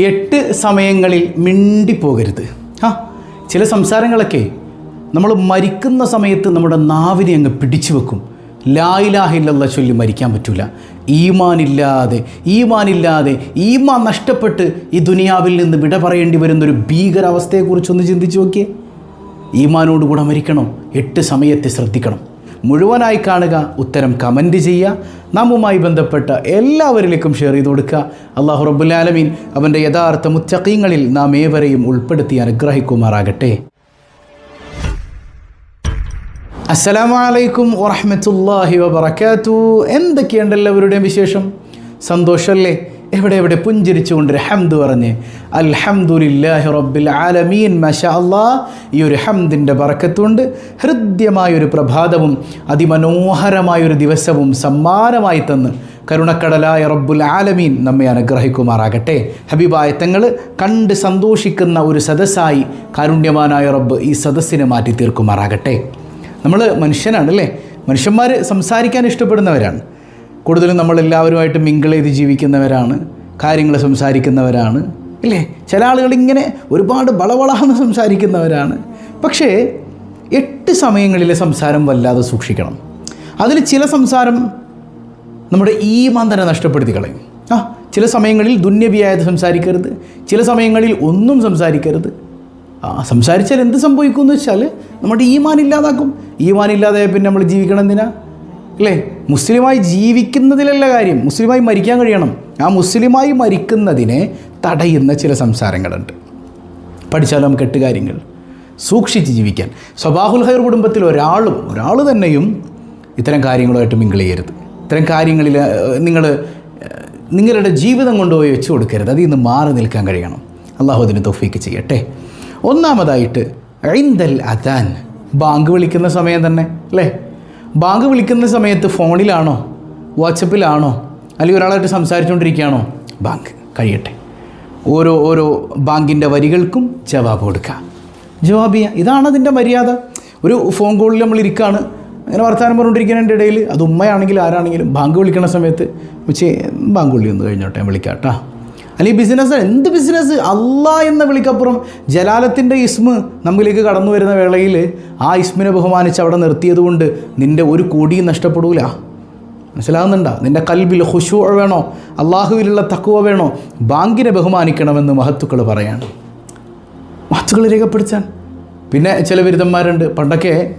എട്ട് സമയങ്ങളിൽ മിണ്ടിപ്പോകരുത് ആ ചില സംസാരങ്ങളൊക്കെ നമ്മൾ മരിക്കുന്ന സമയത്ത് നമ്മുടെ നാവിനെ അങ്ങ് പിടിച്ചു വെക്കും. ലായിലാഹില്ല ചൊല്ലി മരിക്കാൻ പറ്റൂല. ഈമാനില്ലാതെ ഈമാനില്ലാതെ ഈമാൻ നഷ്ടപ്പെട്ട് ഈ ദുനിയാവിൽ നിന്ന് വിട പറയേണ്ടി വരുന്നൊരു ഭീകരാവസ്ഥയെക്കുറിച്ചൊന്ന് ചിന്തിച്ചു നോക്കിയേ. ഈമാനോട് കൂടെ മരിക്കണം. എട്ട് സമയത്തെ ശ്രദ്ധിക്കണം. മുഴുവനായി കാണുക ഉത്തരം കമന്റ് ചെയ്യുക. നമ്മുമായി ബന്ധപ്പെട്ട എല്ലാവരിലേക്കും ഷെയർ ചെയ്ത് കൊടുക്കുക. അള്ളാഹു റബുലാലമീൻ അവന്റെ യഥാർത്ഥ മുത്തക്കീങ്ങളിൽ നാം ഏവരെയും ഉൾപ്പെടുത്തി അനുഗ്രഹിക്കുമാറാകട്ടെ. അസ്സലാമു അലൈക്കും വറഹ്മത്തുള്ളാഹി എന്തൊക്കെയുണ്ടല്ലോ എന്തൊക്കെയുണ്ട് എല്ലാവരുടെയും വിശേഷം? സന്തോഷമല്ലേ? എവിടെ എവിടെ പുഞ്ചിരിച്ചുകൊണ്ട് ഹംദ് പറഞ്ഞ് അൽഹംദുലില്ലാഹി റബ്ബിൽ ആലമീൻ മഷാ അല്ലാ ഈ ഒരു ഹംദിന്റെ പറക്കത്തുകൊണ്ട് ഹൃദ്യമായൊരു പ്രഭാതവും അതിമനോഹരമായൊരു ദിവസവും സമ്മാനമായി തന്ന് കരുണക്കടലായ റബ്ബുൽ ആലമീൻ നമ്മെ അനുഗ്രഹിക്കുമാറാകട്ടെ. ഹബീബായ കണ്ട് സന്തോഷിക്കുന്ന ഒരു സദസ്സായി കാരുണ്യവാനായ റബ്ബ് ഈ സദസ്സിനെ മാറ്റി തീർക്കുമാറാകട്ടെ നമ്മൾ മനുഷ്യനാണല്ലേ മനുഷ്യന്മാർ സംസാരിക്കാൻ ഇഷ്ടപ്പെടുന്നവരാണ്. കൂടുതലും നമ്മളെല്ലാവരുമായിട്ട് മിങ്കിൾ ചെയ്ത് ജീവിക്കുന്നവരാണ് കാര്യങ്ങൾ സംസാരിക്കുന്നവരാണ് ഇല്ലേ? ചില ആളുകൾ ഇങ്ങനെ ഒരുപാട് വളവളാന്ന് സംസാരിക്കുന്നവരാണ്. പക്ഷേ എട്ട് സമയങ്ങളിലെ സംസാരം വല്ലാതെ സൂക്ഷിക്കണം. അതിൽ ചില സംസാരം നമ്മുടെ ഈമാൻ തന്നെ നഷ്ടപ്പെടുത്തി കളയും. ആ ചില സമയങ്ങളിൽ ദുന്യവിയായത് സംസാരിക്കരുത്. ചില സമയങ്ങളിൽ ഒന്നും സംസാരിക്കരുത്. ആ സംസാരിച്ചാൽ എന്ത് സംഭവിക്കുമെന്ന് വെച്ചാൽ നമ്മുടെ ഈമാൻ ഇല്ലാതാക്കും. ഈമാൻ ഇല്ലാതെ പിന്നെ നമ്മൾ ജീവിക്കണം എന്തിനാ അല്ലേ? മുസ്ലിമായി ജീവിക്കുന്നതിലല്ല കാര്യം. മുസ്ലിമായി മരിക്കാൻ കഴിയണം. ആ മുസ്ലിമായി മരിക്കുന്നതിനെ തടയുന്ന ചില സംസാരങ്ങളുണ്ട്. പഠിച്ചാലും നമുക്ക് എട്ട് കാര്യങ്ങൾ. സൂക്ഷിച്ച് ജീവിക്കാൻ. സ്വബാഹുൽ ഹൈർ കുടുംബത്തിൽ ഒരാളും ഒരാൾ തന്നെയും ഇത്തരം കാര്യങ്ങളുമായിട്ട് മിങ്കിൾ ചെയ്യരുത്. ഇത്തരം കാര്യങ്ങളിൽ നിങ്ങൾ നിങ്ങളുടെ ജീവിതം കൊണ്ടുപോയി വെച്ച് കൊടുക്കരുത്. അതിൽ നിന്ന് മാറി നിൽക്കാൻ കഴിയണം. അള്ളാഹു അതിന് തൊഫീക്ക് ചെയ്യട്ടെ. ഒന്നാമതായിട്ട് ഐന്ദൽ അദാൻ. ബാങ്ക് വിളിക്കുന്ന സമയം തന്നെ അല്ലേ? ബാങ്ക് വിളിക്കുന്ന സമയത്ത് ഫോണിലാണോ? വാട്സപ്പിലാണോ? അല്ലെങ്കിൽ ഒരാളായിട്ട് സംസാരിച്ചുകൊണ്ടിരിക്കുകയാണോ? ബാങ്ക് കഴിയട്ടെ. ഓരോ ഓരോ ബാങ്കിന്റെ വരികൾക്കും ജവാബ് കൊടുക്കുക ജവാബ് ചെയ്യുക ഇതാണ് അതിന്റെ മര്യാദ. ഒരു ഫോൺ കോളിൽ നമ്മൾ ഇരിക്കുകയാണ് അങ്ങനെ വർത്തമാനം പറഞ്ഞുകൊണ്ടിരിക്കുന്നതിന്റെ ഇടയിൽ അത് ഉമ്മയാണെങ്കിലും ആരാണെങ്കിലും ബാങ്ക് വിളിക്കുന്ന സമയത്ത് ഉച്ച ബാങ്ക് വിളി ഒന്ന് കഴിഞ്ഞോട്ടെ വിളിക്കാം കേട്ടോ. അല്ലെങ്കിൽ ബിസിനസ് എന്ത് ബിസിനസ് അല്ല എന്ന വിളിക്കപ്പുറം ജലാലത്തിന്റെ ഇസ്മ് നമ്മളിലേക്ക് കടന്നു വരുന്ന വേളയിൽ ആ ഇസ്മിനെ ബഹുമാനിച്ച് അവിടെ നിർത്തിയത് കൊണ്ട് നിന്റെ ഒരു കോടിയും നഷ്ടപ്പെടൂല. മനസ്സിലാകുന്നുണ്ടോ നിന്റെ കൽബിൽ ഹുഷു വേണോ? അള്ളാഹുവിലുള്ള തക്കുവ വേണോ? ബാങ്കിനെ ബഹുമാനിക്കണമെന്ന് മഹത്തുക്കൾ പറയാണ്. മഹത്തുക്കൾ രേഖപ്പെടുത്താൻ. പിന്നെ ചില ബിരുദന്മാരുണ്ട്. പണ്ടൊക്കെ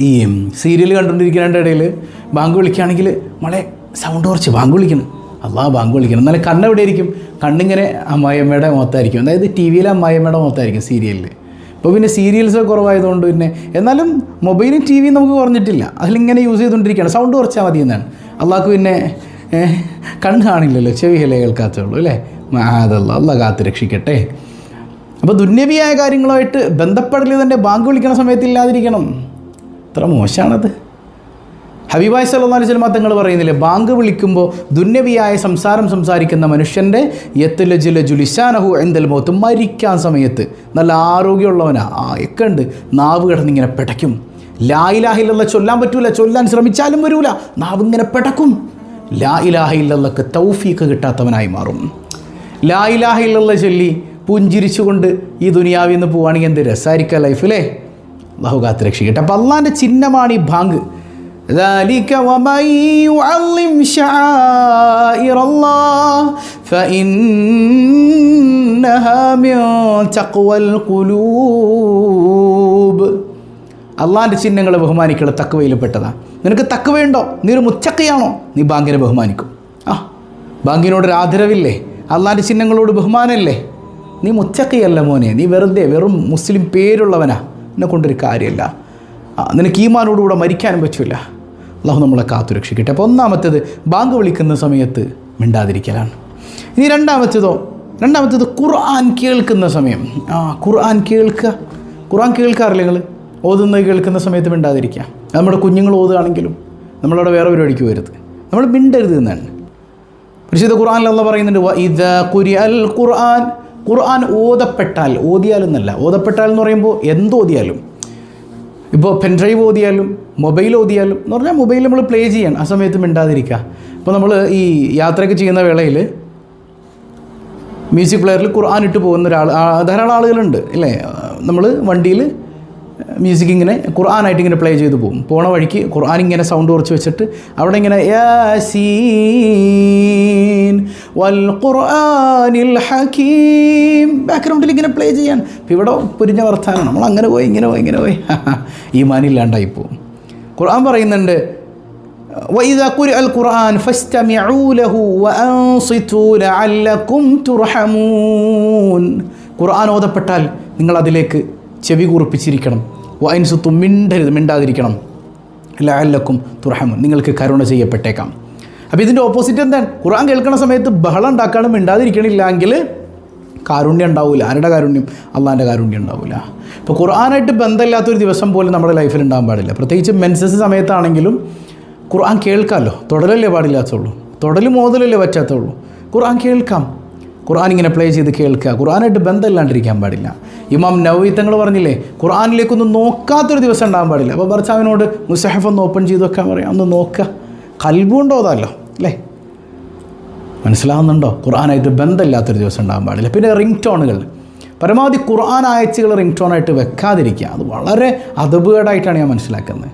ഈ സീരിയൽ കണ്ടുകൊണ്ടിരിക്കുന്നതിന്റെ ഇടയിൽ ബാങ്ക് വിളിക്കുകയാണെങ്കിൽ മോളെ സൗണ്ട് കുറച്ച് ബാങ്ക് വിളിക്കണം. അള്ളാ ബാങ്ക് വിളിക്കണം. എന്നാലും കണ്ണെവിടെ ആയിരിക്കും കണ്ണിങ്ങനെ അമ്മായിയമ്മയുടെ മുഖത്തായിരിക്കും. അതായത് ടി വിയിലെ അമ്മായിയമ്മയുടെ മുഖത്തായിരിക്കും സീരിയലിൽ ഇപ്പോൾ പിന്നെ സീരിയൽസ് കുറവായതുകൊണ്ട് പിന്നെ എന്നാലും മൊബൈലും ടി വിയും നമുക്ക് കുറഞ്ഞിട്ടില്ല. അതിലിങ്ങനെ യൂസ് ചെയ്തുകൊണ്ടിരിക്കുകയാണ്. സൗണ്ട് കുറച്ചാൽ മതി എന്നാണ്. അള്ളാഹ്ക്ക് പിന്നെ കണ്ണ് കാണില്ലല്ലോ. ചെവിയല്ലേ കേൾക്കാത്തുള്ളൂ അല്ലേ? അതല്ല അള്ളാഹ് കാത്ത് രക്ഷിക്കട്ടെ. അപ്പോൾ ദുന്യവിയായ കാര്യങ്ങളുമായിട്ട് ബന്ധപ്പെടൽ തന്നെ ബാങ്ക് വിളിക്കണ സമയത്ത് ഇല്ലാതിരിക്കണം. ഇത്ര മോശമാണത് ഹബീബായ് സല്ലല്ലാഹു അലൈഹി തങ്ങൾ പറയുന്നില്ലേ ബാങ്ക് വിളിക്കുമ്പോൾ ദുന്നവിയായ സംസാരം സംസാരിക്കുന്ന മനുഷ്യന്റെ യത്തുലജുല ജുലിശാനഹു എന്തൽ മോത്ത് മരിക്കാൻ സമയത്ത് നല്ല ആരോഗ്യമുള്ളവനാ ഒക്കെ ഉണ്ട്. നാവ് കിടന്നിങ്ങനെ പിടയ്ക്കും. ലായിലാഹില്ല ചൊല്ലാൻ പറ്റൂല ചൊല്ലാൻ ശ്രമിച്ചാലും വരൂല നാവ് ഇങ്ങനെ പെടക്കും. ലാ ഇലാഹില്ലക്ക് തൗഫീക്ക് കിട്ടാത്തവനായി മാറും. ലാ ഇലാഹില്ല ചൊല്ലി പുഞ്ചിരിച്ചുകൊണ്ട് ഈ ദുനിയാവിൽ നിന്ന് പോവുകയാണെങ്കിൽ എന്ത് രസമായിരിക്കുക ലൈഫിലേ ബഹുകാത്ത് രക്ഷിക്കട്ടെ അപ്പം അള്ളാന്റെ ചിഹ്നമാണ് ഈ ബാങ്ക്. ذلك ومن يعظم شعائر الله فإنها من تقوى القلوب അള്ളാൻ്റെ ചിഹ്നങ്ങളെ ബഹുമാനിക്കുള്ള തക്കവയിൽപ്പെട്ടതാ നിനക്ക് തക്കവയുണ്ടോ നീ ഒരു മുച്ചക്കയാണോ നീ ബാങ്കിനെ ബഹുമാനിക്കും ആ ബാങ്കിനോടൊരു ആദരവില്ലേ അള്ളാൻ്റെ ചിഹ്നങ്ങളോട് ബഹുമാനമല്ലേ നീ മുച്ചക്കയല്ല മോനെ നീ വെറുതെ വെറും മുസ്ലിം പേരുള്ളവനാ എന്നെ കൊണ്ടൊരു കാര്യമല്ല ആ, നിനക്ക് ഈമാനോടുകൂടെ മരിക്കാനും പറ്റില്ല അള്ളാഹു നമ്മളെ കാത്തുരക്ഷിക്കട്ടെ അപ്പോൾ ഒന്നാമത്തേത് ബാങ്ക് വിളിക്കുന്ന സമയത്ത് മിണ്ടാതിരിക്കലാണ്. ഇനി രണ്ടാമത്തേതോ രണ്ടാമത്തേത് ഖുർആൻ കേൾക്കുന്ന സമയം. ആ ഖുർആൻ കേൾക്കുക. ഖുർആൻ കേൾക്കാറില്ല നിങ്ങൾ ഓതുന്നത് കേൾക്കുന്ന സമയത്ത് മിണ്ടാതിരിക്കുക. നമ്മുടെ കുഞ്ഞുങ്ങൾ ഓതുകയാണെങ്കിലും നമ്മളവിടെ വേറെ പരിപാടിക്ക് വരുത് നമ്മൾ മിണ്ടരുത് എന്നാണ്. പരിശുദ്ധ ഖുർആനിൽ അല്ല പറയുന്നുണ്ട് "വ കുരി ഖുരിഅൽ ഖുർആൻ. ഖുർആൻ ഓതപ്പെട്ടാൽ ഓതിയാലെന്നല്ല. ഓതപ്പെട്ടാൽ എന്ന് പറയുമ്പോൾ എന്തോതിയാലും ഇപ്പോൾ പെൻഡ്രൈവ് ഓതിയാലും മൊബൈൽ ഓതിയാലും എന്ന് പറഞ്ഞാൽ മൊബൈൽ നമ്മൾ പ്ലേ ചെയ്യാൻ ആ സമയത്ത് മിണ്ടാതിരിക്കുക അപ്പോൾ നമ്മൾ ഈ യാത്രയൊക്കെ ചെയ്യുന്ന വേളയിൽ മ്യൂസിക് പ്ലെയറിൽ ഖുർആൻ ഇട്ട് പോകുന്ന ഒരാൾ ധാരാളം ആളുകളുണ്ട് അല്ലേ നമ്മൾ വണ്ടിയിൽ മ്യൂസിക് ഇങ്ങനെ ഖുർആനായിട്ട് ഇങ്ങനെ പ്ലേ ചെയ്ത് പോകും പോണ വഴിക്ക് ഖുർആൻ ഇങ്ങനെ സൗണ്ട് കുറച്ച് വെച്ചിട്ട് അവിടെ ഇങ്ങനെ യാസീൻ വൽ ഖുർആനിൽ ഹക്കീം ബാക്ക്ഗ്രൗണ്ടിൽ ഇങ്ങനെ പ്ലേ ചെയ്യാൻ ഇപ്പം ഇവിടെ പൊരിഞ്ഞ വർത്താനം നമ്മൾ അങ്ങനെ പോയി ഇങ്ങനെ പോയി ഇങ്ങനെ പോയി ഈ മാനില്ലാണ്ടായി പോകും ഖുർആൻ പറയുന്നുണ്ട് وإذا قرئ القرآن فاستمعوا له وأنصتوا لعلكم ترحمون ഖുർആൻ ഓതപ്പെട്ടാൽ നിങ്ങൾ അതിലേക്ക് ചെവി കുറിപ്പിച്ചിരിക്കണം വൈൻസുത്തും മിണ്ടരുത് മിണ്ടാതിരിക്കണം. ലഅല്ലക്കും തുറഹമുൻ നിങ്ങൾക്ക് കരുണ ചെയ്യപ്പെട്ടേക്കാം. അപ്പോൾ ഇതിന്റെ ഓപ്പോസിറ്റ് എന്താണ്? ഖുറാൻ കേൾക്കുന്ന സമയത്ത് ബഹളം ഉണ്ടാക്കാനും മിണ്ടാതിരിക്കണില്ലെങ്കിൽ കാരുണ്യം ഉണ്ടാവില്ല ആരുടെ കാരുണ്യം? അള്ളാന്റെ കാരുണ്യം ഉണ്ടാവില്ല ഇപ്പോൾ ഖുർആനായിട്ട് ബന്ധമില്ലാത്തൊരു ദിവസം പോലും നമ്മുടെ ലൈഫിൽ ഉണ്ടാകാൻ പാടില്ല. പ്രത്യേകിച്ച് മെൻസസ് സമയത്താണെങ്കിലും ഖുർആൻ കേൾക്കാമല്ലോ. തുടലല്ലേ പാടില്ലാത്തുള്ളൂ. തുടൽ മോതലല്ലേ പറ്റാത്തുള്ളൂ. ഖുർആൻ കേൾക്കാം. ഖുർആൻ ഇങ്ങനെ പ്ലേ ചെയ്ത് കേൾക്കുക. ഖുർആനായിട്ട് ബന്ധമില്ലാണ്ടിരിക്കാൻ പാടില്ല. ഇമാം നവവി തങ്ങൾ പറഞ്ഞില്ലേ ഖുർആനിലേക്കൊന്നും നോക്കാത്തൊരു ദിവസം ഉണ്ടാകാൻ പാടില്ല. അപ്പോൾ ഭർത്താവിനോട് മുസഹഫ് ഒന്ന് ഓപ്പൺ ചെയ്ത് വെക്കാൻ പറയാം. ഒന്ന് നോക്കുക കൽബുണ്ടോതല്ലോ അല്ലേ? മനസ്സിലാവുന്നുണ്ടോ? ഖുർആനായിട്ട് ബന്ധമില്ലാത്തൊരു ദിവസം ഉണ്ടാകാൻ പാടില്ല. പിന്നെ റിംഗ് ടോണുകൾ പരമാവധി ഖുർആൻ ആയച്ചുകൾ റിംഗ് ടോണായിട്ട് വെക്കാതിരിക്കുക. അത് വളരെ അതപകടമായിട്ടാണ് ഞാൻ മനസ്സിലാക്കുന്നത്.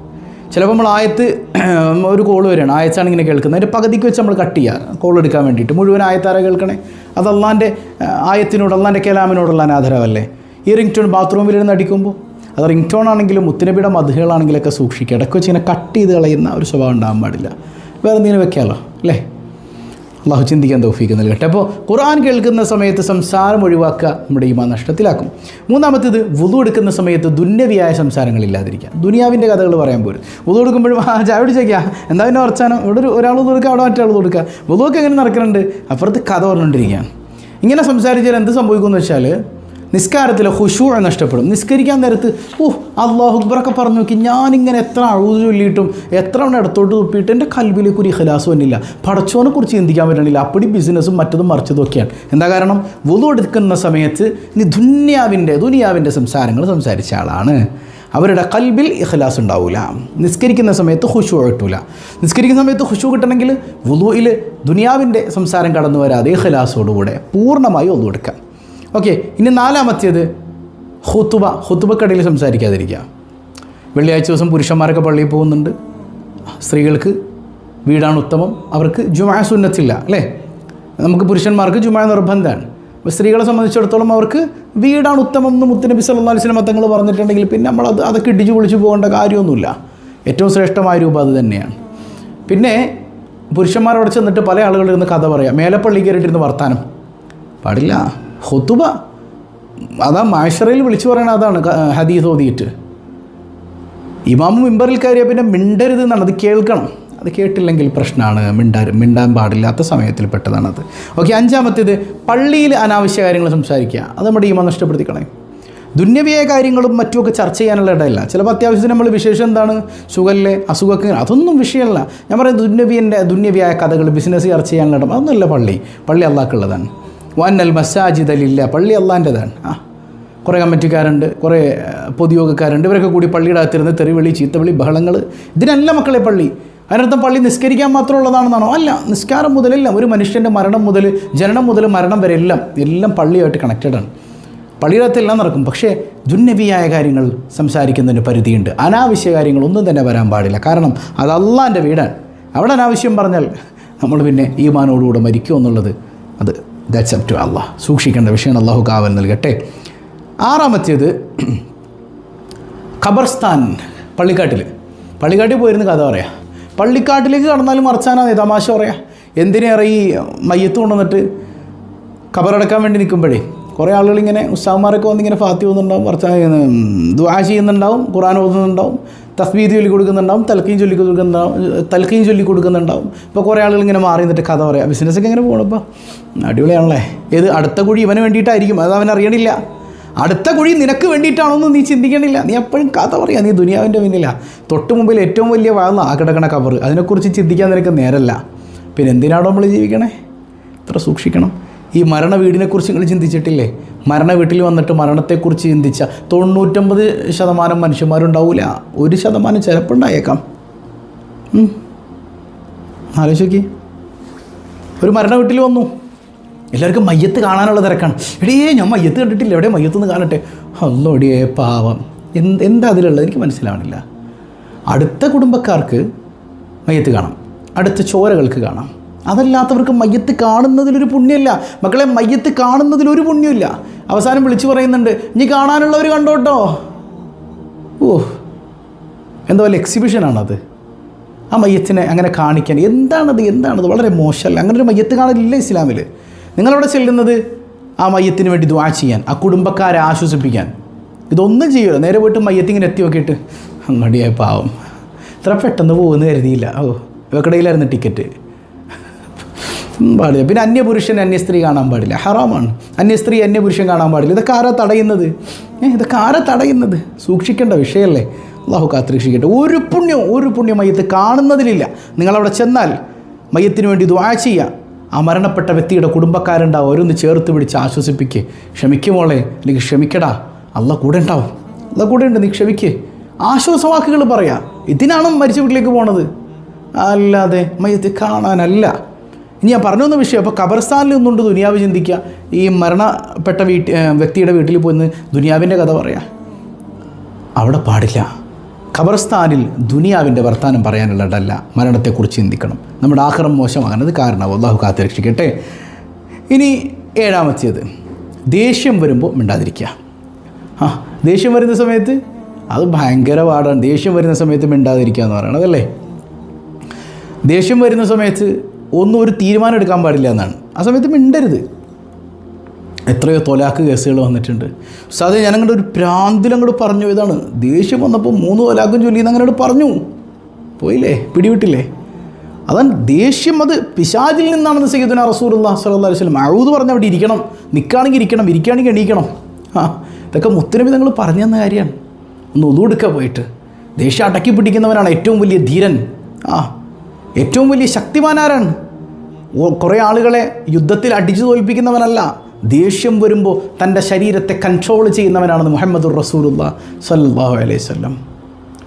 ചിലപ്പോൾ നമ്മൾ ആയത്ത് ഒരു കോൾ വരികയാണ്. ആയച്ചാണ് ഇങ്ങനെ കേൾക്കുന്നത്. അതിന്റെ പകുതിക്ക് വെച്ച് നമ്മൾ കട്ട് ചെയ്യുക. കോൾ എടുക്കാൻ വേണ്ടിയിട്ട്. മുഴുവൻ ആയത്താര കേൾക്കണേ? അത് അള്ളാന്റെ ആയത്തിനോട് അള്ളാന്റെ കലാമിനോടുള്ള അനാദരവല്ലേ? ഈ റിംഗ് ടോൺ ബാത്റൂമിലിരുന്ന് അടിക്കുമ്പോൾ അത് റിംഗ് ടോൺ ആണെങ്കിലും മുത്തിനബിയുടെ മധുകളാണെങ്കിലൊക്കെ സൂക്ഷിക്കുക. ഇടയ്ക്ക് വെച്ച് ഇങ്ങനെ കട്ട് ചെയ്ത് കളയുന്ന ഒരു സ്വഭാവം ഉണ്ടാകാൻ പാടില്ല. വേറെ എന്തെങ്കിലും വെക്കാമല്ലോ അല്ലേ? അള്ളാഹു ചിന്തിക്കാൻ തൗഫീക്ക് നൽകട്ടെ. അപ്പോൾ ഖുർആൻ കേൾക്കുന്ന സമയത്ത് സംസാരം ഒഴിവാക്കുക നമ്മുടെ ഈമാ നഷ്ടത്തിലാക്കും. മൂന്നാമത്തേത് വുതു എടുക്കുന്ന സമയത്ത് ദുന്യവിയായ സംസാരങ്ങളില്ലാതിരിക്കുക ദുനിയാവിന്റെ കഥകൾ പറയാൻ പോലും. വുതു എടുക്കുമ്പോഴും ആ ചാവിടി ചോദിക്കുക എന്താ പിന്നെ ഉറച്ചാനോ? ഇവിടെ ഒരു ഒരാൾ കൊടുക്കുക അവിടെ മറ്റൊരാൾ കൊടുക്കുക വുതുവൊക്കെ എങ്ങനെ നടക്കുന്നുണ്ട്? അപ്പുറത്ത് കഥ പറഞ്ഞുകൊണ്ടിരിക്കുകയാണ്. ഇങ്ങനെ സംസാരിച്ചാൽ എന്ത് സംഭവിക്കുമെന്ന് വെച്ചാൽ നിസ്കാരത്തിൽ ഹുഷൂ നഷ്ടപ്പെടും. നിസ്കരിക്കാൻ നേരത്ത് ഓഹ് അള്ളാഹു അക്ബറൊക്കെ പറഞ്ഞു നോക്കി ഞാനിങ്ങനെ എത്ര അഴുതു ചൊല്ലിയിട്ടും എത്ര എണ്ണം ഇടത്തോട്ട് തുപ്പിയിട്ട് എന്റെ കൽവിലേക്ക് ഒരു ഇഹലാസ് വന്നില്ല. പടച്ചോനെ കുറിച്ച് ചിന്തിക്കാൻ പറ്റണില്ല. അപ്പടി ബിസിനസ്സും മറ്റതും മറിച്ചതും എന്താ കാരണം? വുളു എടുക്കുന്ന സമയത്ത് നീ ദുന്യാവിന്റെ ദുനിയാവിന്റെ സംസാരങ്ങൾ സംസാരിച്ച ആളാണ്. അവരുടെ കൽബിൽ ഇഖലാസ് ഉണ്ടാവില്ല നിസ്കരിക്കുന്ന സമയത്ത് ഹുഷു കിട്ടൂല. നിസ്കരിക്കുന്ന സമയത്ത് ഹുഷു കിട്ടണമെങ്കിൽ വുളുയിൽ ദുനിയാവിന്റെ സംസാരം കടന്നു വരാതെ ഇഖലാസോടുകൂടെ പൂർണമായി ഒന്നു എടുക്കാം. ഓക്കെ ഇനി നാലാമത്തേത് ഹുത്തുബ ഹുത്തുബക്കടയിൽ സംസാരിക്കാതിരിക്കുക. വെള്ളിയാഴ്ച ദിവസം പുരുഷന്മാരൊക്കെ പള്ളിയിൽ പോകുന്നുണ്ട്. സ്ത്രീകൾക്ക് വീടാണ് ഉത്തമം. അവർക്ക് ജുമാ സുന്നത്തില്ല അല്ലേ? നമുക്ക് പുരുഷന്മാർക്ക് ജുമാ നിർബന്ധമാണ്. അപ്പോൾ സ്ത്രീകളെ സംബന്ധിച്ചിടത്തോളം അവർക്ക് വീടാണ് ഉത്തമം എന്ന് മുത്തനബി സല്ലല്ലാഹു അലൈഹി വസല്ലം തങ്ങൾ പറഞ്ഞിട്ടുണ്ടെങ്കിൽ പിന്നെ നമ്മൾ അത് അതൊക്കെ ഇടിച്ചു പൊളിച്ചു പോകേണ്ട കാര്യമൊന്നുമില്ല. ഏറ്റവും ശ്രേഷ്ഠമായ രൂപം അത് തന്നെയാണ്. പിന്നെ പുരുഷന്മാരവിടെ ചെന്നിട്ട് പല ആളുകളിരുന്ന് കഥ പറയാം. മേലപ്പള്ളി കയറിയിട്ടിരുന്ന് വർത്താനം. പാടില്ല. ഹുത്തുബ അതാ മാഷറയിൽ വിളിച്ചു പറയണ അതാണ് ഹദീസ് ഓതിയിട്ട്. ഇമാമ് മിമ്പറിൽ കയറിയാൽ പിന്നെ മിണ്ടരുത് എന്നാണ്. അത് കേൾക്കണം. അത് കേട്ടില്ലെങ്കിൽ പ്രശ്നമാണ് മിണ്ടാ മിണ്ടാൻ പാടില്ലാത്ത സമയത്തിൽ പെട്ടതാണത്. ഓക്കെ അഞ്ചാമത്തേത് പള്ളിയിൽ അനാവശ്യ കാര്യങ്ങൾ സംസാരിക്കുക. അത് നമ്മുടെ ഈമ നഷ്ടപ്പെടുത്തി കളയും ദുന്യവിയ കാര്യങ്ങളും മറ്റുമൊക്കെ ചർച്ച ചെയ്യാനുള്ള ഇടയില്ല. ചിലപ്പോൾ അത്യാവശ്യത്തിന് നമ്മൾ വിശേഷം എന്താണ്? സുഖല്ലേ? അസുഖമൊക്കെ അതൊന്നും വിഷയമല്ല. ഞാൻ പറയുന്നത് ദുന്യവിയന്റെ ദുന്യവിയായ കഥകൾ ബിസിനസ് ചർച്ച ചെയ്യാനുള്ള ഇടം. അതൊന്നുമല്ല പള്ളി. പള്ളി അള്ളാഹ്ക്കുള്ളതാണ് വന്നൽ മസാജിദ് അലില്ല പള്ളി അള്ളാന്റെതാണ് ആ കുറേ കമ്മിറ്റിക്കാരുണ്ട് കുറേ പൊതുയോഗക്കാരുണ്ട്. ഇവരൊക്കെ കൂടി പള്ളിയുടെ അകത്തിരുന്ന് തെറിവിളി ചീത്തവിളി ബഹളങ്ങൾ ഇതിനല്ല മക്കളെ പള്ളി. അതിനർത്ഥം പള്ളി നിസ്കരിക്കാൻ മാത്രമുള്ളതാണെന്നാണോ അല്ല നിസ്കാരം മുതലെല്ലാം. ഒരു മനുഷ്യന്റെ മരണം മുതൽ ജനനം മുതൽ മരണം വരെ എല്ലാം എല്ലാം പള്ളിയായിട്ട് കണക്റ്റഡ് ആണ്. പള്ളിയിലകത്ത് എല്ലാം നടക്കും. പക്ഷേ ദുന്നവിയായ കാര്യങ്ങൾ സംസാരിക്കുന്നതിന് പരിധിയുണ്ട്. അനാവശ്യ കാര്യങ്ങൾ ഒന്നും തന്നെ വരാൻ പാടില്ല. കാരണം അത് വീടാണ്. അവിടെ അനാവശ്യം പറഞ്ഞാൽ നമ്മൾ പിന്നെ ഈമാനോടുകൂടെ മരിക്കും എന്നുള്ളത്. അത് ദാറ്റ്സ് അപ് ടു അള്ളാഹ് സൂക്ഷിക്കേണ്ട വിഷയം അള്ളാഹു കാവൽ നൽകട്ടെ. ആറാമത്തേത് ഖബർസ്ഥാൻ പള്ളിക്കാട്ടിൽ പള്ളിക്കാട്ടിൽ പോയിരുന്ന കഥ പറയാം. പള്ളിക്കാട്ടിലേക്ക് കടന്നാലും മറച്ചാനാണ് തമാശ പറയാം. എന്തിനേറെ ഈ മയ്യത്ത് കൊണ്ടുവന്നിട്ട് ഖബറടക്കാൻ വേണ്ടി നിൽക്കുമ്പോഴേ കുറേ ആളുകൾ ഇങ്ങനെ ഉസ്താവുമാരൊക്കെ വന്നിങ്ങനെ ഫാത്തി പോകുന്നുണ്ടാവും കുറച്ച് ദുആ ചെയ്യുന്നുണ്ടാവും ഖുറാൻ ഓതുന്നുണ്ടാവും തസ്ബീദ് ചൊല്ലി കൊടുക്കുന്നുണ്ടാവും തൽക്കീം ചൊല്ലി കൊടുക്കുന്നുണ്ടാവും തൽക്കീം ചൊല്ലി കൊടുക്കുന്നുണ്ടാവും. ഇപ്പോൾ കുറേ ആളുകൾ ഇങ്ങനെ മാറി നിന്നിട്ട് കഥ പറയാം. ബിസിനസ്സൊക്കെ എങ്ങനെ പോകണം ഇപ്പോൾ അടിപൊളിയാണല്ലേ? ഏത് അടുത്ത കുഴി ഇവന് വേണ്ടിയിട്ടായിരിക്കും. അത് അവൻ അറിയണില്ല. അടുത്ത കുഴി നിനക്ക് വേണ്ടിയിട്ടാണോന്ന് നീ ചിന്തിക്കണില്ല. നീ എപ്പോഴും കഥ പറയാം. നീ ദുനിയാവിന്റെ മുന്നില തൊട്ട് മുമ്പിൽ ഏറ്റവും വലിയ വാങ്ങുന്ന ആ കിടക്കണ കവർ അതിനെക്കുറിച്ച് ചിന്തിക്കാൻ നിനക്ക് നേരല്ല. പിന്നെ എന്തിനാണോ നമ്മൾ ജീവിക്കണേ? ഇത്ര സൂക്ഷിക്കണം. ഈ മരണ വീടിനെക്കുറിച്ച് നിങ്ങൾ ചിന്തിച്ചിട്ടില്ലേ? മരണ വീട്ടിൽ വന്നിട്ട് മരണത്തെക്കുറിച്ച് ചിന്തിച്ച തൊണ്ണൂറ്റമ്പത് ശതമാനം മനുഷ്യന്മാരുണ്ടാവില്ല ഒരു ശതമാനം. ആലോചിച്ച് നോക്കി ഒരു മരണ വീട്ടിൽ വന്നു. എല്ലാവർക്കും മയ്യത്ത് കാണാനുള്ള തിരക്കാണ്. എടിയേ ഞാൻ മയ്യത്ത് കണ്ടിട്ടില്ല. എവിടെ മയ്യത്തൊന്ന് കാണട്ടെ? അല്ലോടിയേ പാവം. എന്ത് എന്താ അതിലുള്ളത്? എനിക്ക് മനസ്സിലാവണില്ല. അടുത്ത കുടുംബക്കാർക്ക് മയ്യത്ത് കാണാം. അടുത്ത ചോരകൾക്ക് കാണാം. അതല്ലാത്തവർക്ക് മയ്യത്ത് കാണുന്നതിലൊരു പുണ്യമില്ല മക്കളെ മയ്യത്ത് കാണുന്നതിലൊരു പുണ്യമില്ല. അവസാനം വിളിച്ചു പറയുന്നുണ്ട് ഇനി കാണാനുള്ളവർ കണ്ടോട്ടോ? ഓ എന്തോ വല്ല എക്സിബിഷനാണത് ആ മയ്യത്തിനെ അങ്ങനെ കാണിക്കാൻ. എന്താണത്? എന്താണത്? വളരെ മോശമല്ല. അങ്ങനെ ഒരു മയ്യത്ത് കാണലില്ല ഇസ്ലാമിൽ നിങ്ങളവിടെ ചെല്ലുന്നത്? ആ മയ്യത്തിന് വേണ്ടി ദ്വാ ചെയ്യാൻ ആ കുടുംബക്കാരെ ആശ്വസിപ്പിക്കാൻ. ഇതൊന്നും ചെയ്യൂല. നേരെ പോയിട്ട് മയ്യത്തിങ്ങനെ എത്തി നോക്കിയിട്ട് അങ്ങടിയായ പാവം. ഇത്ര പെട്ടെന്ന് പോകുമെന്ന് കരുതിയില്ല. ഓ ഇവക്കിടയിലായിരുന്നു ടിക്കറ്റ് പാടില്ല. പിന്നെ അന്യപുരുഷൻ അന്യസ്ത്രീ കാണാൻ പാടില്ല. ഹറാമാണ്. അന്യസ്ത്രീ അന്യപുരുഷൻ കാണാൻ പാടില്ല. ഇതൊക്കെ ആരാ തടയുന്നത്? ഏഹ് ഇതൊക്കെ ആരാ തടയുന്നത്? സൂക്ഷിക്കേണ്ട വിഷയമല്ലേ? അള്ളാഹു കാത്തിരക്ഷിക്കട്ടെ. ഒരു പുണ്യം ഒരു പുണ്യം മയ്യത്ത് കാണുന്നതിലില്ല. നിങ്ങളവിടെ ചെന്നാൽ മയ്യത്തിന് വേണ്ടി ദ്വാ ചെയ്യുക ആ മരണപ്പെട്ട വ്യക്തിയുടെ കുടുംബക്കാരുണ്ടാവും. ഓരോന്ന് ചേർത്ത് പിടിച്ച് ആശ്വസിപ്പിക്കുക ക്ഷമിക്കുമോളെ അല്ലെങ്കിൽ ക്ഷമിക്കടാ. അല്ല കൂടെ ഉണ്ടാവും. അല്ല കൂടെ ഉണ്ട്. നീ ക്ഷമിക്ക്. ആശ്വാസവാക്കുകൾ പറയാം. ഇതിനാണ് മരിച്ച വീട്ടിലേക്ക് പോണത്? അല്ലാതെ മയ്യത്ത് കാണാനല്ല. ഇനി ഞാൻ പറഞ്ഞു വന്ന വിഷയം. അപ്പോൾ ഖബർസ്ഥാനിൽ നിന്നുകൊണ്ട് ദുനിയാവ് ചിന്തിക്കുക. ഈ മരണപ്പെട്ട വീട്ടി വ്യക്തിയുടെ വീട്ടിൽ പോയിന്ന് ദുനിയാവിന്റെ കഥ പറയാം. അവിടെ പാടില്ല. ഖബർസ്ഥാനിൽ ദുനിയാവിന്റെ വർത്തമാനം പറയാനുള്ളതല്ല. മരണത്തെക്കുറിച്ച് ചിന്തിക്കണം. നമ്മുടെ ആഹ്റം മോശമാകുന്നത് കാരണമാവും. അള്ളാഹു കാത്തിരക്ഷിക്കട്ടെ. ഇനി ഏഴാമത്തേത്. ദേഷ്യം വരുമ്പോൾ മിണ്ടാതിരിക്കുക. ആ ദേഷ്യം വരുന്ന സമയത്ത് അത് ഭയങ്കര പാടാണ്. ദേഷ്യം വരുന്ന സമയത്ത് മിണ്ടാതിരിക്കുക എന്ന് പറയണതല്ലേ? ദേഷ്യം വരുന്ന സമയത്ത് ഒന്നും ഒരു തീരുമാനം എടുക്കാൻ പാടില്ല എന്നാണ്. ആ സമയത്ത് മിണ്ടരുത്. എത്രയോ തൊലാക്ക് കേസുകൾ വന്നിട്ടുണ്ട്. സാധേ ഞാനങ്ങോട്ട് ഒരു പ്രാന്തിലങ്ങോട്ട് പറഞ്ഞു. ഇതാണ്. ദേഷ്യം വന്നപ്പോൾ മൂന്ന് തൊലാക്കും ചൊല്ലിയെന്ന് അങ്ങനെ പറഞ്ഞു. പോയില്ലേ? പിടിവിട്ടില്ലേ? അതാണ് ദേഷ്യം. അത് പിശാചിൽ നിന്നാണെന്ന് സയ്യിദുന റസൂലുള്ള അലൈഹി വസല്ലം അഴൂത് പറഞ്ഞ് അവിടെ ഇരിക്കണം. നിൽക്കുകയാണെങ്കിൽ ഇരിക്കണം. ഇരിക്കുകയാണെങ്കിൽ എണീക്കണം. ആ ഇതൊക്കെ മുത്തനബി നിങ്ങൾ പറഞ്ഞു തന്ന കാര്യമാണ്. ഒന്ന് ഒതുകൊടുക്കുക പോയിട്ട്. ദേഷ്യം അടക്കി പിടിക്കുന്നവനാണ് ഏറ്റവും വലിയ ധീരൻ. ആ ഏറ്റവും വലിയ ശക്തിമാനാരാണ് കുറേ ആളുകളെ യുദ്ധത്തിൽ അടിച്ചു തോൽപ്പിക്കുന്നവനല്ല. ദേഷ്യം വരുമ്പോൾ തന്റെ ശരീരത്തെ കൺട്രോൾ ചെയ്യുന്നവനാണ് മുഹമ്മദുർ റസൂലുള്ള സല്ലാഹു അലൈഹി വസല്ലം.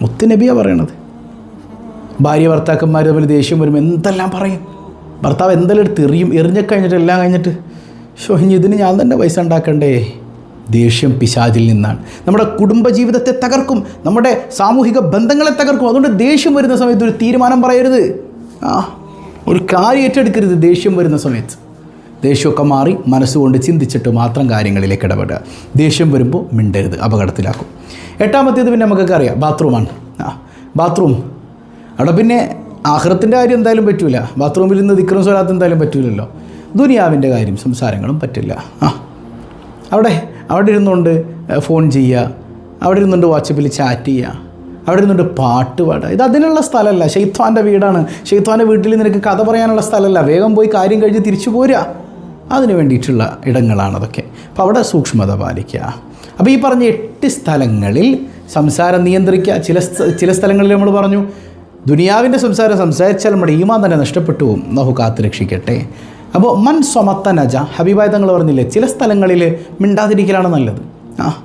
മുത്തുനബിയാണ് പറയണത്. ഭാര്യ ഭർത്താക്കന്മാർ തമ്മിൽ ദേഷ്യം വരുമ്പോൾ എന്തെല്ലാം പറയും? ഭർത്താവ് എന്തെല്ലാം എടുത്ത് എറിയും? എറിഞ്ഞൊക്കെ കഴിഞ്ഞിട്ട് എല്ലാം കഴിഞ്ഞിട്ട് ഷോ ഇതിന് ഞാൻ തന്നെ പൈസ ഉണ്ടാക്കണ്ടേ? ദേഷ്യം പിശാചിൽ നിന്നാണ്. നമ്മുടെ കുടുംബജീവിതത്തെ തകർക്കും. നമ്മുടെ സാമൂഹിക ബന്ധങ്ങളെ തകർക്കും. അതുകൊണ്ട് ദേഷ്യം വരുന്ന സമയത്ത് ഒരു തീരുമാനം പറയരുത്. ആ ഒരു കാര്യം ഏറ്റെടുക്കരുത് ദേഷ്യം വരുന്ന സമയത്ത്. ദേഷ്യമൊക്കെ മാറി മനസ്സുകൊണ്ട് ചിന്തിച്ചിട്ട് മാത്രം കാര്യങ്ങളിലേക്ക് ഇടപെടുക. ദേഷ്യം വരുമ്പോൾ മിണ്ടരുത് അപകടത്തിലാക്കും. എട്ടാമത്തേത് പിന്നെ നമുക്കൊക്കെ അറിയാം ബാത്റൂമാണ്. ആ ബാത്റൂം. അവിടെ പിന്നെ ആഹ്റത്തിന്റെ കാര്യം എന്തായാലും പറ്റൂല. ബാത്റൂമിൽ നിന്ന് ദിക്രം സ്വലാത്ത് എന്തായാലും പറ്റൂലല്ലോ. ദുനിയാവിന്റെ കാര്യം സംസാരങ്ങളും പറ്റില്ല. ആ അവിടെ അവിടെ ഇരുന്നുകൊണ്ട് ഫോൺ ചെയ്യുക. അവിടെ ഇരുന്നുകൊണ്ട് വാട്സപ്പിൽ ചാറ്റ് ചെയ്യുക. അവിടെ ഇരുന്നിട്ട് പാട്ട് പാടുക. ഇത് അതിനുള്ള സ്ഥലമല്ല. ഷെയ്ത്വാന്റെ വീടാണ്. ഷെയ്ത്വാന്റെ വീട്ടിൽ നിനക്ക് കഥ പറയാനുള്ള സ്ഥലമല്ല. വേഗം പോയി കാര്യം കഴിഞ്ഞ് തിരിച്ചു പോരുക. അതിന് വേണ്ടിയിട്ടുള്ള ഇടങ്ങളാണ് അതൊക്കെ. അപ്പോൾ അവിടെ സൂക്ഷ്മത പാലിക്കുക. അപ്പോൾ ഈ പറഞ്ഞ എട്ട് സ്ഥലങ്ങളിൽ സംസാരം നിയന്ത്രിക്കുക. ചില ചില സ്ഥലങ്ങളിൽ നമ്മൾ പറഞ്ഞു ദുനിയാവിന്റെ സംസാരം സംസാരിച്ചാൽ നമ്മുടെ ഈമാൻ തന്നെ നഷ്ടപ്പെട്ടു പോകും. നഹു കാത്തു രക്ഷിക്കട്ടെ. അപ്പോൾ മൻ സ്വമത്ത നജ. ഹബീബായ തങ്ങൾ പറഞ്ഞില്ലേ ചില സ്ഥലങ്ങളിൽ മിണ്ടാതിരിക്കലാണ് നല്ലത്. ആ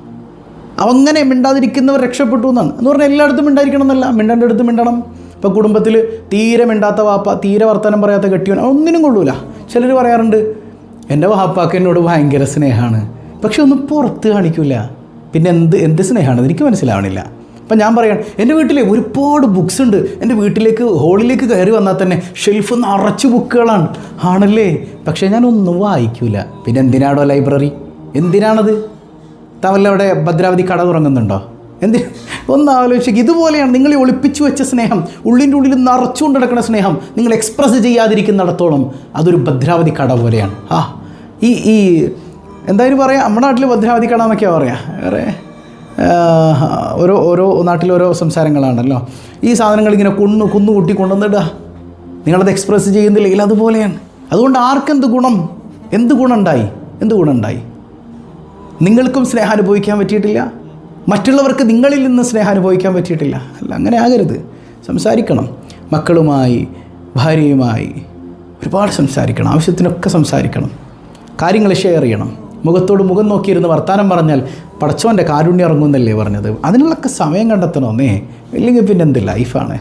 അങ്ങനെ മിണ്ടാതിരിക്കുന്നവർ രക്ഷപ്പെട്ടു എന്നാണ്. എന്ന് പറഞ്ഞാൽ എല്ലായിടത്തും മിണ്ടായിരിക്കണം എന്നല്ല. മിണ്ടേണ്ട അടുത്ത് മിണ്ടണം. ഇപ്പോൾ കുടുംബത്തിൽ തീരെ മിണ്ടാത്ത വാപ്പ തീരെ വർത്തമാനം പറയാത്ത കെട്ടിയവൻ ഒന്നിനും കൊള്ളൂല. ചിലർ പറയാറുണ്ട് എന്റെ വാപ്പാക്ക് എന്നോട് ഭയങ്കര സ്നേഹമാണ്. പക്ഷെ ഒന്നും പുറത്ത് കാണിക്കില്ല പിന്നെ എന്ത് എന്ത് സ്നേഹമാണ് എനിക്ക് മനസ്സിലാവണില്ല. അപ്പം ഞാൻ പറയാണ് എന്റെ വീട്ടിലെ ഒരുപാട് ബുക്സ് ഉണ്ട്. എന്റെ വീട്ടിലേക്ക് ഹോളിലേക്ക് കയറി വന്നാൽ തന്നെ ഷെൽഫ് നിറച്ച് ബുക്കുകളാണ് ആണല്ലേ? പക്ഷേ ഞാനൊന്നും വായിക്കൂല. പിന്നെ എന്തിനാണോ ലൈബ്രറി എന്തിനാണത്? തവല്ല അവിടെ ഭദ്രാവതി കട തുറങ്ങുന്നുണ്ടോ? എന്തി? ഒന്ന് ആലോചിക്കുക ഇതുപോലെയാണ് നിങ്ങളെ ഒളിപ്പിച്ചു വെച്ച സ്നേഹം ഉള്ളിന്റെ ഉള്ളിൽ നിറച്ചുകൊണ്ട് നടക്കുന്ന സ്നേഹം നിങ്ങൾ എക്സ്പ്രസ് ചെയ്യാതിരിക്കുന്നിടത്തോളം അതൊരു ഭദ്രാവതി കട പോലെയാണ്. ആ ഈ ഈ എന്തായാലും പറയാം നമ്മുടെ നാട്ടിൽ ഭദ്രാവതി കട എന്നൊക്കെയാണ് പറയാം. വേറെ ഓരോ ഓരോ നാട്ടിൽ ഓരോ സംസാരങ്ങളാണല്ലോ. ഈ സാധനങ്ങൾ ഇങ്ങനെ കുന്നു കുന്നുകൂട്ടി കൊണ്ടുവന്നിടുക നിങ്ങളത് എക്സ്പ്രസ് ചെയ്യുന്നില്ലെങ്കിൽ അതുപോലെയാണ്. അതുകൊണ്ട് ആർക്കെന്ത് ഗുണം? എന്ത് ഗുണമുണ്ടായി എന്ത് ഗുണമുണ്ടായി നിങ്ങൾക്കും സ്നേഹം അനുഭവിക്കാൻ പറ്റിയിട്ടില്ല? മറ്റുള്ളവർക്ക് നിങ്ങളിൽ നിന്ന് സ്നേഹം അനുഭവിക്കാൻ പറ്റിയിട്ടില്ല. അല്ല അങ്ങനെ ആകരുത്. സംസാരിക്കണം. മക്കളുമായി ഭാര്യയുമായി ഒരുപാട് സംസാരിക്കണം. ആവശ്യത്തിനൊക്കെ സംസാരിക്കണം. കാര്യങ്ങൾ ഷെയർ ചെയ്യണം. മുഖത്തോട് മുഖം നോക്കിയിരുന്ന് വർത്തമാനം പറഞ്ഞാൽ പടച്ചോന്റെ കാരുണ്യം ഇറങ്ങുന്നല്ലേ പറഞ്ഞത്? അതിനുള്ളൊക്കെ സമയം കണ്ടെത്തണമെന്നേ ഇല്ലെങ്കിൽ പിന്നെ എന്ത് ലൈഫാണ്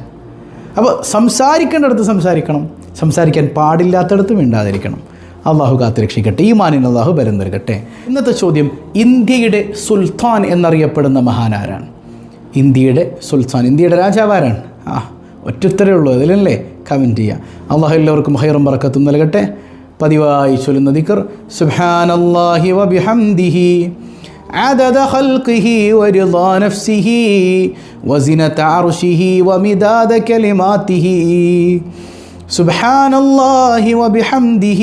അപ്പോൾ സംസാരിക്കേണ്ടടുത്ത് സംസാരിക്കണം. സംസാരിക്കാൻ പാടില്ലാത്തടത്ത് മിണ്ടാതിരിക്കണം. അള്ളാഹു കാത്തുരക്ഷിക്കട്ടെ ഈ മാനിന് അള്ളാഹു ബലം നൽകട്ടെ ഇന്നത്തെ ചോദ്യം ഇന്ത്യയുടെ സുൽത്താൻ എന്നറിയപ്പെടുന്ന മഹാനാരാണ് ഇന്ത്യയുടെ സുൽത്താൻ ഇന്ത്യയുടെ രാജാവാരാണ് ആ ഒറ്റുത്തരേ ഉള്ളൂ അതിലല്ലേ കമൻറ്റ് ചെയ്യുക അള്ളാഹു എല്ലാവർക്കും ഹൈറും പറക്കത്തും നൽകട്ടെ പതിവായി ചൊല്ലുന്ന ദിക്കർ സുബ്ഹാനല്ലാഹി വബിഹംദിഹി عدد خلقه ورضا نفسه وزنة عرشه ومداد كلماته سبحان الله وبحمده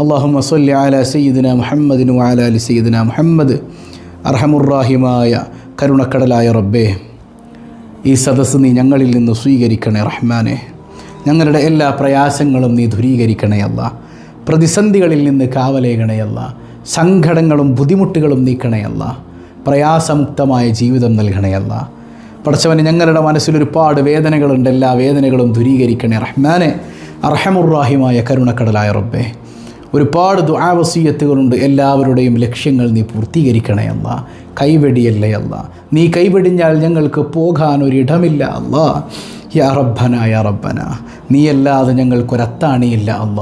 അള്ളാഹുമ മസല്ലി ആല സയ്യിദിന മുഹമ്മദിനു ആല അലി സയ്യിദിന മുഹമ്മദ്. അർഹമുറാഹിമായ കരുണക്കടലായ റബ്ബേ ഈ സദസ്സ് നീ ഞങ്ങളിൽ നിന്ന് സ്വീകരിക്കണേ റഹ്മാനെ. ഞങ്ങളുടെ എല്ലാ പ്രയാസങ്ങളും നീ ദുരീകരിക്കണയല്ല പ്രതിസന്ധികളിൽ നിന്ന് കാവലേകണയല്ല സങ്കടങ്ങളും ബുദ്ധിമുട്ടുകളും നീക്കണയല്ല പ്രയാസമുക്തമായ ജീവിതം നൽകണയല്ല പഠിച്ചവന് ഞങ്ങളുടെ മനസ്സിൽ ഒരുപാട് വേദനകളുണ്ട്. എല്ലാ വേദനകളും ധുരീകരിക്കണേ റഹ്മാനെ. അർഹമുറാഹിമായ കരുണക്കടലായ റബ്ബേ. ഒരുപാട് ദുആവസീയത്തുകളുണ്ട് എല്ലാവരുടെയും ലക്ഷ്യങ്ങൾ നീ പൂർത്തീകരിക്കണേ അല്ല. കൈവെടിയല്ലേ അല്ല. നീ കൈവെടിഞ്ഞാൽ ഞങ്ങൾക്ക് പോകാൻ ഒരിടമില്ല അല്ല. യാ റബ്ബന നീയല്ലാതെ ഞങ്ങൾക്കൊരത്താണിയില്ല അല്ല.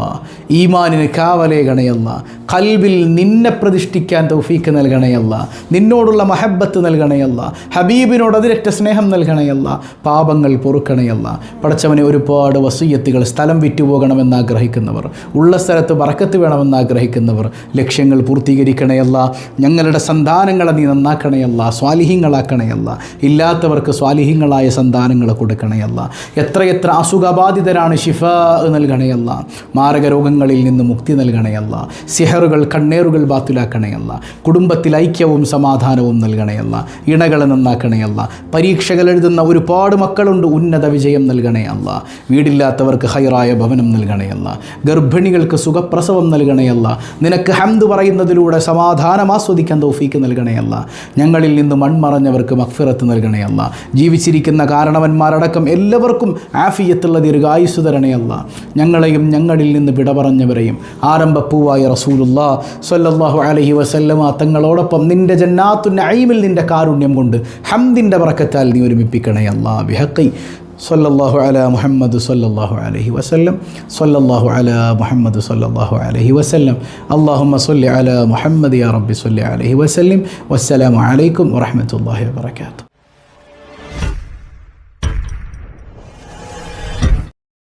ഈമാനിന് കാവലേ ഗണയല്ല കൽവിൽ നിന്നെ പ്രതിഷ്ഠിക്കാൻ തൗഫീക്ക് നൽകണയല്ല നിന്നോടുള്ള മഹബത്ത് നൽകണയല്ല ഹബീബിനോട് അതിരറ്റ സ്നേഹം നൽകണയല്ല പാപങ്ങൾ പൊറുക്കണയല്ല പടച്ചവനെ ഒരുപാട് വസൂയത്തുകൾ സ്ഥലം വിറ്റുപോകണമെന്ന് ആഗ്രഹിക്കുന്നവർ ഉള്ള സ്ഥലത്ത് വറക്കത്ത് വേണമെന്ന് ആഗ്രഹിക്കുന്നവർ ലക്ഷ്യങ്ങൾ പൂർത്തീകരിക്കണയല്ല ഞങ്ങളുടെ സന്താനങ്ങളെ നീ നന്നാക്കണയല്ല സ്വാലിഹ്യങ്ങളാക്കണയല്ല ഇല്ലാത്തവർക്ക് സ്വാലിഹ്യങ്ങളായ സന്താനങ്ങൾ കൊടുക്കണയല്ല എത്രയെത്ര അസുഖബാധിതരാണ് ഷിഫ നൽകണയല്ല മാരക രോഗങ്ങളിൽ നിന്ന് മുക്തി നൽകണയല്ല സിഹറുകൾ കണ്ണേറുകൾ ബാത്തിലാക്കണയല്ല കുടുംബത്തിൽ ഐക്യവും സമാധാനവും നൽകണയല്ല ഇണകളെ നന്നാക്കണയല്ല പരീക്ഷകൾ എഴുതുന്ന ഒരുപാട് മക്കളുണ്ട് ഉന്നത വിജയം നൽകണയല്ല വീടില്ലാത്തവർക്ക് ഹൈറായ ഭവനം നൽകണയല്ല ഗർഭിണികൾക്ക് സുഖപ്രസവം നൽകണയല്ല നിനക്ക് ഹംദ് പറയുന്നതിലൂടെ സമാധാനം ആസ്വദിക്കാൻ തൗഫീക്ക് നൽകണയല്ല ഞങ്ങളിൽ നിന്ന് മൺമറഞ്ഞവർക്ക് മക്ഫിറത്ത് നൽകണയല്ല ജീവിച്ചിരിക്കുന്ന കാരണവന്മാരടക്കം എല്ലാവർക്കും ആഫിയത്തുള്ള ദീർഘായുസ് തരണയല്ല ഞങ്ങളെയും ഞങ്ങളിൽ നിന്ന് വിട പറഞ്ഞവരെയും. ആരംഭപ്പൂവായ റസൂലുള്ള സല്ലല്ലാഹു അലഹി വസല്ലമ തങ്ങളോടൊപ്പം നിന്റെ ജന്നാത്തു നഈമിൽ നിന്റെ കാരുണ്യം കൊണ്ട് ഹംദിന്റെ പറക്കത്താൽ നീ ഒരുമിപ്പിക്കണയല്ല ബിഹക്കൈ സല്ലല്ലാഹു അല മുഹമ്മദ് സല്ലല്ലാഹു അലൈഹി വസല്ലം. സല്ലല്ലാഹു അല മുഹമ്മദ് സല്ലല്ലാഹു അലൈഹി വസല്ലം. അല്ലാഹുമ്മ സല്ലി അല മുഹമ്മദ് യാ റബ്ബി സല്ലി അലൈഹി വസല്ലം. വസ്സലാമു അലൈക്കും വറഹ്മത്തുള്ളാഹി വബറകാതുഹു